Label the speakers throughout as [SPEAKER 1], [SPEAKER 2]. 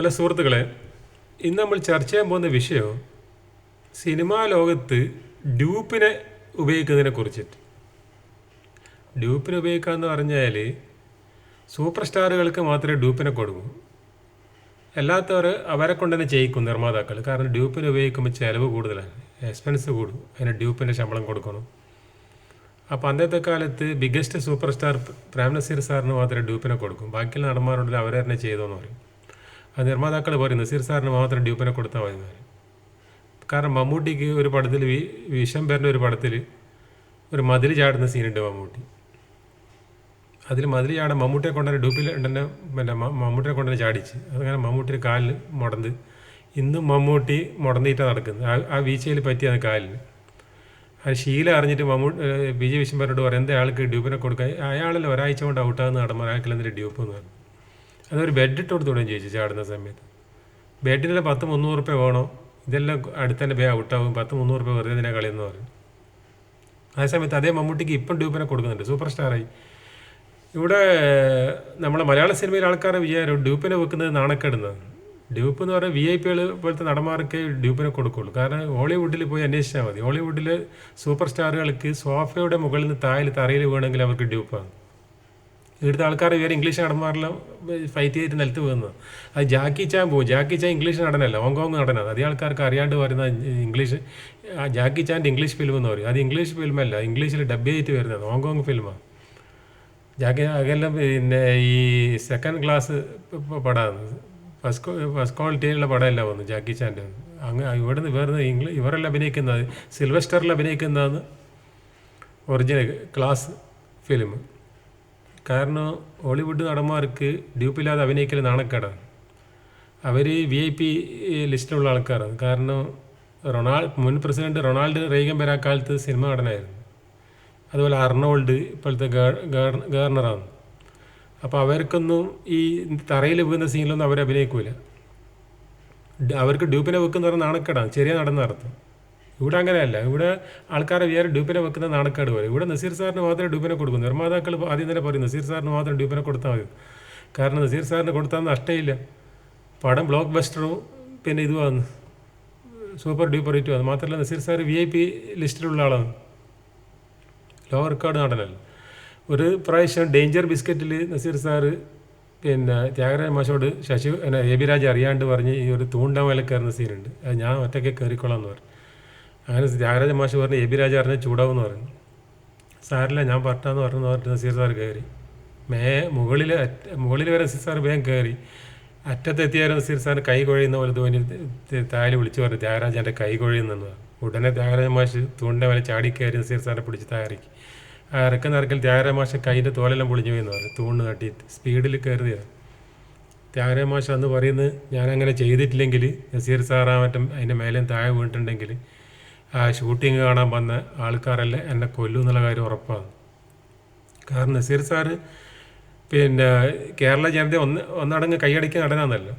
[SPEAKER 1] Hello സുഹൃത്തുക്കളെ ഇന്ന് നമ്മൾ ചർച്ച ചെയ്യാൻ പോകുന്ന വിഷയം സിനിമാ ലോകത്ത് ഡ്യൂപ്പിനെ ഉപയോഗിക്കുന്നതിനെ കുറിച്ചിട്ട്. ഡ്യൂപ്പിനെ ഉപയോഗിക്കുക എന്ന് പറഞ്ഞാൽ സൂപ്പർ സ്റ്റാറുകൾക്ക് മാത്രമേ ഡ്യൂപ്പിനെ കൊടുക്കൂ. അല്ലാത്തവർ അവരെ കൊണ്ട് തന്നെ ചെയ്യിക്കും നിർമ്മാതാക്കൾ. കാരണം ഡ്യൂപ്പിനെ ഉപയോഗിക്കുമ്പോൾ ചിലവ് കൂടുതലാണ്. എക്സ്പെൻസ് കൂടും. അതിന് ഡ്യൂപ്പിന്റെ ശമ്പളം കൊടുക്കണം. അപ്പോൾ അന്നത്തെ കാലത്ത് ബിഗ്ഗസ്റ്റ് സൂപ്പർ സ്റ്റാർ പ്രേംനസീർ സാറിന് മാത്രമേ ഡ്യൂപ്പിനെ കൊടുക്കും. ബാക്കിയുള്ള നടന്മാരുണ്ടെങ്കിൽ അവരെ തന്നെ ചെയ്തോന്ന് പറയും. നിർമ്മാതാക്കൾ പറയും നസീർ സാറിന് മാത്രം ഡ്യൂപ്പിനെ കൊടുത്താൽ മതി കാരണം മമ്മൂട്ടിക്ക് ഒരു പടത്തിൽ വി പേരുടെ ഒരു പടത്തിൽ ഒരു മതിൽ ചാടുന്ന സീനുണ്ട് മമ്മൂട്ടി. അതിൽ മതിൽ ചാടാൻ മമ്മൂട്ടിയെ കൊണ്ടുവരെ ഡ്യൂപ്പിൽ ഉണ്ടെന്നെ പിന്നെ മമ്മൂട്ടിയെ കൊണ്ടുവരെ ചാടിച്ച് അതങ്ങനെ മമ്മൂട്ടിയുടെ കാലിൽ മുടന്ത് ഇന്നും മമ്മൂട്ടി മുടന്നിട്ടാണ് നടക്കുന്നത്. ആ ആ വീഴ്ചയിൽ പറ്റിയത് കാലിന് ആ ശീല അറിഞ്ഞിട്ട് മമ്മൂ ബി ജെ വിശ്വംഭരനോട് പറയും എന്താ ആൾക്ക് ഡ്യൂപ്പിനെ കൊടുക്കാൻ? അയാളല്ല ഒരാഴ്ച കൊണ്ട് ഔട്ടാകുന്ന നടന്മാർ അയാൾക്ക് ഡ്യൂപ്പ് എന്ന് പറഞ്ഞു അതൊരു ബെഡ് ഇട്ട് കൊടുത്തുവിടുകയും ചോദിച്ചു ചാടുന്ന സമയത്ത്. ബെഡിന് പത്ത് മുന്നൂറ് റുപ്യ വേണോ? ഇതെല്ലാം അടുത്ത് തന്നെ ബേ ഔട്ടാവും പത്ത് മുന്നൂറ് റുപ്യ വെറുതെ തന്നെ കളിയെന്ന് പറഞ്ഞു. ആ സമയത്ത് അതേ മമ്മൂട്ടിക്ക് ഇപ്പം ഡ്യൂപ്പിനെ കൊടുക്കുന്നുണ്ട്. സൂപ്പർ സ്റ്റാറായി ഇവിടെ നമ്മളെ മലയാള സിനിമയിൽ ആൾക്കാരെ വിചാരം ഡ്യൂപ്പിനെ വെക്കുന്നത് നാണക്കേടുന്നതാണ് ഡ്യൂപ്പ് എന്ന് പറഞ്ഞാൽ വി ഐ പികൾ പോലത്തെ നടന്മാർക്ക് ഡ്യൂപ്പിനെ കൊടുക്കുള്ളൂ. കാരണം ഹോളിവുഡിൽ പോയി അന്വേഷിച്ചാൽ മതി. ഹോളിവുഡിൽ സൂപ്പർ സ്റ്റാറുകൾക്ക് സോഫയുടെ മുകളിൽ നിന്ന് തായിൽ തറയിൽ വീണെങ്കിൽ അവർക്ക് ഡ്യൂപ്പാണ് ഇവിടുത്തെ ആൾക്കാർ വേറെ ഇംഗ്ലീഷ് നടന്മാരെല്ലാം ഫൈറ്റ് ചെയ്തിട്ട് നിലത്ത് പോകുന്നത് അത് ജാക്കി ചാൻ പോകും ജാക്കി ചാൻ ഇംഗ്ലീഷ് നടനല്ല. ഹോങ്കോങ് നടനാണ്. അതേ ആൾക്കാർക്ക് അറിയാണ്ട് വരുന്ന ഇംഗ്ലീഷ് ജാക്കി ചാന്റെ ഇംഗ്ലീഷ് ഫിലിം എന്ന് പറയും. അത് ഇംഗ്ലീഷ് ഫിലിമല്ല ഇംഗ്ലീഷിൽ ഡബ് ചെയ്തിട്ട് വരുന്നത് ഹോങ്കോങ് ഫിലിമാണ് ജാക്കി അതെല്ലാം പിന്നെ ഈ സെക്കൻഡ് ക്ലാസ് പടമാണ്. ഫസ്റ്റ് ഫസ്റ്റ് ക്വാളിറ്റിയിലുള്ള പടമല്ല വന്നു ജാക്കി ചാന്റെ. അങ്ങ് ഇവിടുന്ന് വേറെ ഇംഗ്ലീഷ് ഇവരെല്ലാം അഭിനയിക്കുന്നത്. സിൽവസ്റ്ററിൽ അഭിനയിക്കുന്നതാണ് ഒറിജിനൽ ക്ലാസ് ഫിലിം കാരണം ഹോളിവുഡ് നടന്മാർക്ക് ഡ്യൂപ്പില്ലാതെ അഭിനയിക്കൽ നാണക്കേടാണ് അവർ വി ഐ പി ലിസ്റ്റിലുള്ള ആൾക്കാരാണ് കാരണം റൊണാൾ മുൻ പ്രസിഡന്റ് റൊണാൾഡ് റേഗൻ വരാക്കാലത്ത് സിനിമ നടനായിരുന്നു. അതുപോലെ അർണോൾഡ് ഇപ്പോഴത്തെ ഗവ- ഗവർണറാണ്. അപ്പോൾ അവർക്കൊന്നും ഈ തറയിൽ വീഴുന്ന സീനിലൊന്നും അവർ അഭിനയിക്കൂല അവർക്ക് ഡ്യൂപ്പിനെ വെക്കുന്ന പറഞ്ഞാൽ നാണക്കേടാണ് ചെറിയ നടന്ന അർത്ഥം ഇവിടെ അങ്ങനെയല്ല. ഇവിടെ ആൾക്കാരെ വേറെ ഡ്യൂപ്പിനെ വെക്കുന്ന നാണക്കേട് പോലെ. ഇവിടെ നസീർ സാറിന് മാത്രമേ ഡ്യൂപ്പിനെ കൊടുക്കൂ നിർമ്മാതാക്കൾ ആദ്യം തന്നെ പറയും നസീർ സാറിന് മാത്രം ഡ്യൂപ്പിനെ കൊടുത്താൽ മതി. കാരണം നസീർ സാറിന് കൊടുത്താൽ നഷ്ടമില്ല. പടം ബ്ലോക്ക് ബസ്റ്ററും പിന്നെ ഇതുമാണ് സൂപ്പർ ഡ്യൂപ്പർ ഹിറ്റും അത് മാത്രമല്ല Nazir sir V I P ലിസ്റ്റിലുള്ള ആളാണ്. ലോ റെക്കോർഡ് നടനല്ല. ഒരു പ്രാവശ്യം ഡേഞ്ചർ ബിസ്ക്കറ്റിൽ നസീർ സാറ് പിന്നെ ത്യാഗരാജ മാഷോട് ശശി എ ബി രാജ അറിയാണ്ട് പറഞ്ഞ് ഈ ഒരു തൂണ്ടാൻ മേലെ കയറുന്ന സീനുണ്ട് അത് ഞാൻ ഒറ്റയ്ക്ക് കയറിക്കോളാം എന്ന് പറഞ്ഞു. അങ്ങനെ ത്യാഗരാജ മാഷ് പറഞ്ഞ് എ ബി രാജ അറിഞ്ഞ ചൂടാവെന്ന് പറഞ്ഞു. സാറില്ല ഞാൻ പറഞ്ഞാന്ന് പറഞ്ഞു പറഞ്ഞിട്ട് നസീർ സാർ കയറി. മേ മുകളിൽ മുകളിൽ വരെ നസീർ സാർ വേഗം കയറി. അറ്റത്തെത്തിയാലും നസീർ സാറിന് കൈ കുഴയുന്ന പോലെ തോന്നി താലി വിളിച്ചു പറഞ്ഞു ത്യാഗരാജ എന്റെ കൈ കുഴയുന്നെന്ന് പറഞ്ഞു ഉടനെ ത്യാഗരാജ മാഷ് തൂണിന്റെ വില ചാടി കയറി നസീർ സാറിനെ പിടിച്ച് താരക്ക് ആ ഇറക്കുന്ന നിറക്കൽ ത്യാഗരാജ മാഷ് കൈന്റെ തോലെല്ലാം പൊളിഞ്ഞു പോയെന്ന് പറഞ്ഞു തൂണ് തട്ടിയിട്ട് സ്പീഡിൽ കയറിയതാണ് ത്യാഗരാജ മാഷ് അന്ന് പറയുന്നത് ഞാനങ്ങനെ ചെയ്തിട്ടില്ലെങ്കിൽ നസീർ സാറാ മറ്റും അതിന്റെ മേലെയും താഴെ വീണിട്ടുണ്ടെങ്കിൽ ഷൂട്ടിങ് കാണാൻ വന്ന ആൾക്കാരെല്ലാം എന്നെ കൊല്ലും എന്നുള്ള കാര്യം ഉറപ്പാണ്. കാരണം നസീർ സാറ് പിന്നെ കേരള ജനത ഒന്ന് ഒന്നടങ്ങ് കൈയടിക്കാൻ നടനാന്നല്ലോ.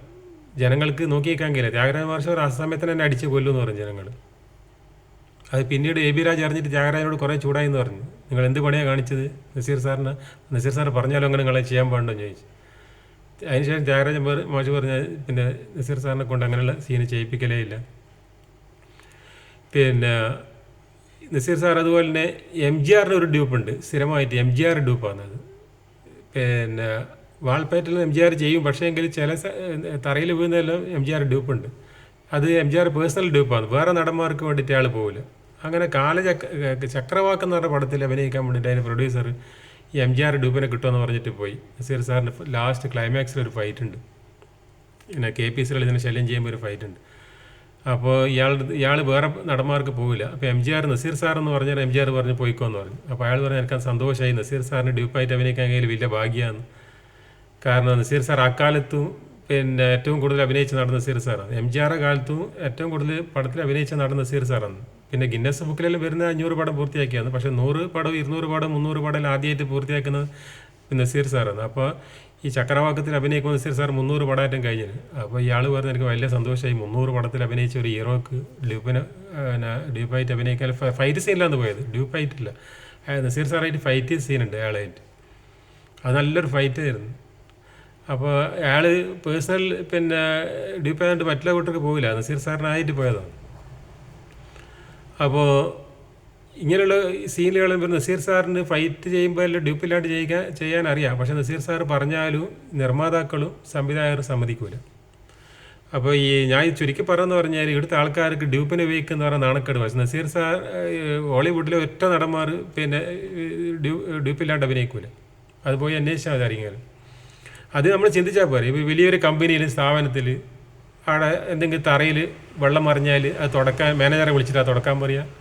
[SPEAKER 1] ജനങ്ങൾക്ക് നോക്കിയേക്കാൻ കഴിയില്ല ത്യാഗരാജ മാർഷർ ആ സമയത്ത് തന്നെ അടിച്ച് കൊല്ലും എന്ന് പറഞ്ഞു ജനങ്ങൾ അത് പിന്നീട് എ ബി രാജ് അറിഞ്ഞിട്ട് ത്യാഗരാജനോട് കുറേ ചൂടായി എന്ന് പറഞ്ഞു. നിങ്ങൾ എന്ത് പണിയാണ് കാണിച്ചത്? നസീർ സാറിന് നസീർ സാർ പറഞ്ഞാലും അങ്ങനെ നിങ്ങളെ ചെയ്യാൻ പാടുണ്ടോ ചോദിച്ചു. അതിനുശേഷം ത്യാഗരാജൻ മാഷ് പറഞ്ഞ പിന്നെ നസീർ സാറിനെ കൊണ്ട് അങ്ങനെയുള്ള സീന് ചെയ്യിപ്പിക്കലേ ഇല്ല. പിന്നെ നസീർ സാർ അതുപോലെ തന്നെ എം ജി ആറിന്റെ ഒരു ഡ്യൂപ്പുണ്ട് സ്ഥിരമായിട്ട് എം ജി ആർ ഡ്യൂപ്പാണ് അത്. പിന്നെ വാൾപ്പേറ്റിൽ എം ജി ആർ ചെയ്യും. പക്ഷേ എങ്കിൽ ചില തറയിൽ വീഴുന്നതെല്ലാം എം ജി ആർ ഡ്യൂപ്പുണ്ട്. അത് എം ജി ആർ പേഴ്സണൽ ഡ്യൂപ്പാണ്. വേറെ നടന്മാർക്ക് വേണ്ടിയിട്ട് ആൾ പോകില്ല അങ്ങനെ കാലചക്ര ചക്രവാക്ക് എന്ന് പറഞ്ഞ പടത്തിൽ അഭിനയിക്കാൻ വേണ്ടിയിട്ട് അതിന് പ്രൊഡ്യൂസർ എം ജി ആർ ഡ്യൂപ്പിനെ കിട്ടുമെന്ന് പറഞ്ഞിട്ട് പോയി. നസീർ സാറിന് ലാസ്റ്റ് ക്ലൈമാക്സിൽ ഒരു ഫൈറ്റ് ഉണ്ട്. പിന്നെ കെ പി സിയിൽ ഇതിനെ ശല്യം ചെയ്യുമ്പോൾ ഒരു ഫൈറ്റ് ഉണ്ട്. അപ്പോൾ ഇയാൾ ഇയാൾ വേറെ നടന്മാർക്ക് പോവില്ല. അപ്പോൾ M G R Nazir sir എന്ന് പറഞ്ഞാൽ എം ജി ആർ പറഞ്ഞ് പോയിക്കോ എന്ന് പറഞ്ഞു. അപ്പോൾ അയാൾ പറഞ്ഞു എനിക്ക് സന്തോഷമായി നസീർ സാറിന് ഡ്യൂപ്പായിട്ട് അഭിനയിക്കാൻ കയ്യിൽ വലിയ ഭാഗ്യമാണ്. കാരണം നസീർ സാർ അക്കാലത്തും പിന്നെ ഏറ്റവും കൂടുതൽ അഭിനയിച്ച് നടന്ന നസീർ സാറാണ്. എം ജി ആറെ കാലത്തും ഏറ്റവും കൂടുതൽ പടത്തിൽ അഭിനയിച്ച് നടന്ന നസീർ സാറാണ്. പിന്നെ ഗിന്നസ് ബുക്കിലെല്ലാം വരുന്ന അഞ്ഞൂറ് പടം പൂർത്തിയാക്കിയാണ് പക്ഷേ നൂറ് പടം ഇരുന്നൂറ് പടം മുന്നൂറ് പടം ആദ്യമായിട്ട് പൂർത്തിയാക്കുന്നത് നസീർ സാറാണ്. അപ്പോൾ ഈ ചക്രവാക്കത്തിൽ അഭിനയിക്കുന്ന നസീർ സാർ മുന്നൂറ് പടമായിട്ടും കഴിഞ്ഞത് അപ്പോൾ ഇയാൾ പറഞ്ഞ് എനിക്ക് വലിയ സന്തോഷമായി. മുന്നൂറ് പടത്തിൽ അഭിനയിച്ച ഒരു ഹീറോക്ക് ഡ്യൂപ്പിന് ഡ്യൂപ്പായിട്ട് അഭിനയിക്കാൻ ഫൈറ്റ് സീനിലാണ് പോയത്. ഡ്യൂപ്പായിട്ടില്ല. നസീർ സാറായിട്ട് ഫൈറ്റ് സീനുണ്ട് അയാളായിട്ട്. അത് നല്ലൊരു ഫൈറ്റ് ആയിരുന്നു. അപ്പോൾ അയാൾ പേഴ്സണൽ പിന്നെ ഡ്യൂപ്പായിട്ട് മറ്റുള്ള കൂട്ടർക്ക് പോകില്ല നസീർ സാറിനായിട്ട് പോയതാണ്. അപ്പോൾ ഇങ്ങനെയുള്ള സീനുകൾ ഇപ്പോൾ നസീർ സാറിന് ഫൈറ്റ് ചെയ്യുമ്പോൾ എല്ലാം ഡ്യൂപ്പിലായിട്ട് ചെയ്യിക്കാൻ ചെയ്യാൻ അറിയാം. പക്ഷേ നസീർ സാർ പറഞ്ഞാലും നിർമ്മാതാക്കളും സംവിധായകരും സമ്മതിക്കൂല. അപ്പോൾ ഈ ഞാൻ ചുരുക്കി പറഞ്ഞു പറഞ്ഞാൽ ഇവിടുത്തെ ആൾക്കാർക്ക് ഡ്യൂപ്പിനെ ഉപയോഗിക്കുന്ന പറഞ്ഞാൽ നാണക്കേട്. പക്ഷേ നസീർ സാർ ഹോളിവുഡിലെ ഒറ്റ നടന്മാർ പിന്നെ ഡ്യൂ ഡ്യൂപ്പില്ലാണ്ട് അഭിനയിക്കൂല. അത് പോയി അന്വേഷിച്ചാൽ മതി അറിയാൻ അത് നമ്മൾ ചിന്തിച്ചാൽ പോരെ. ഇപ്പോൾ വലിയൊരു കമ്പനിയിൽ സ്ഥാപനത്തിൽ അവിടെ എന്തെങ്കിലും തറയിൽ വെള്ളം മറിഞ്ഞാൽ അത് തുടക്കാൻ മാനേജറെ വിളിച്ചിട്ട് തുടക്കാൻ പറയുക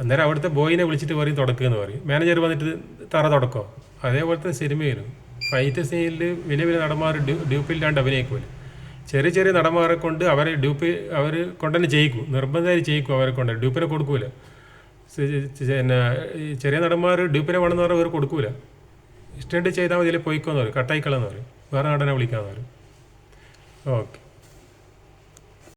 [SPEAKER 1] അന്നേരം അവിടുത്തെ ബോയിനെ വിളിച്ചിട്ട് പറയും എന്ന് പറയും. മാനേജർ വന്നിട്ട് തറ തുടക്കോ? അതേപോലത്തെ സിനിമയിലും ഫൈറ്റ് സീനിൽ വലിയ വലിയ നടന്മാർ ഡ്യൂ ഡ്യൂപ്പില്ലാണ്ട് അഭിനയിക്കുമല്ലോ ചെറിയ ചെറിയ നടന്മാരെ കൊണ്ട് അവരെ ഡ്യൂപ്പ് അവർ കൊണ്ടുതന്നെ ചെയ്യിക്കും. നിർബന്ധമായി ചെയ്യിക്കും അവരെ കൊണ്ട്. ഡ്യൂപ്പിനെ കൊടുക്കൂല. പിന്നെ ചെറിയ നടന്മാർ ഡ്യൂപ്പിനെ വേണമെന്ന് പറഞ്ഞാൽ അവർ കൊടുക്കൂല. ഇഷ്ടമായിട്ട് ചെയ്താൽ മതി ഇതിൽ പോയിക്കോന്ന് പറയും. കട്ടായിക്കളെന്ന് പറയും. വേറെ നടനെ വിളിക്കാമെന്ന് പറയും. ഓക്കെ.